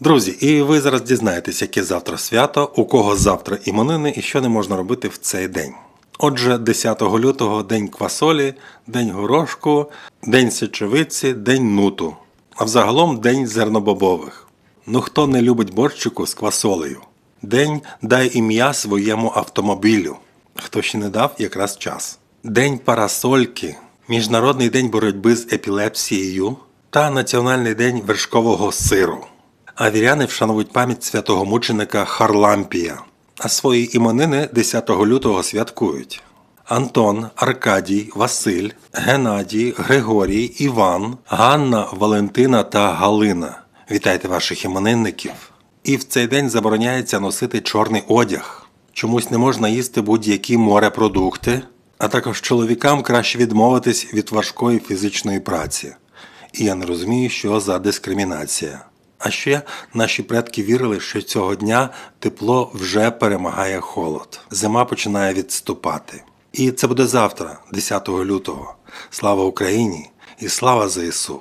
Друзі, і ви зараз дізнаєтесь, яке завтра свято, у кого завтра іменини і що не можна робити в цей день. Отже, 10 лютого день квасолі, день горошку, день сечевиці, день нуту, а взагалом день зернобобових. Ну хто не любить борщику з квасолею? День дай ім'я своєму автомобілю. Хто ще не дав, якраз час. День парасольки, Міжнародний день боротьби з епілепсією та Національний день вершкового сиру. А віряни вшанують пам'ять святого мученика Харлампія, а свої іменини 10 лютого святкують. Антон, Аркадій, Василь, Геннадій, Григорій, Іван, Ганна, Валентина та Галина. Вітайте ваших іменинників. І в цей день забороняється носити чорний одяг. Чомусь не можна їсти будь-які морепродукти, а також чоловікам краще відмовитись від важкої фізичної праці. І я не розумію, що за дискримінація. А ще наші предки вірили, що цього дня тепло вже перемагає холод. Зима починає відступати. І це буде завтра, 10 лютого. Слава Україні і слава ЗСУ!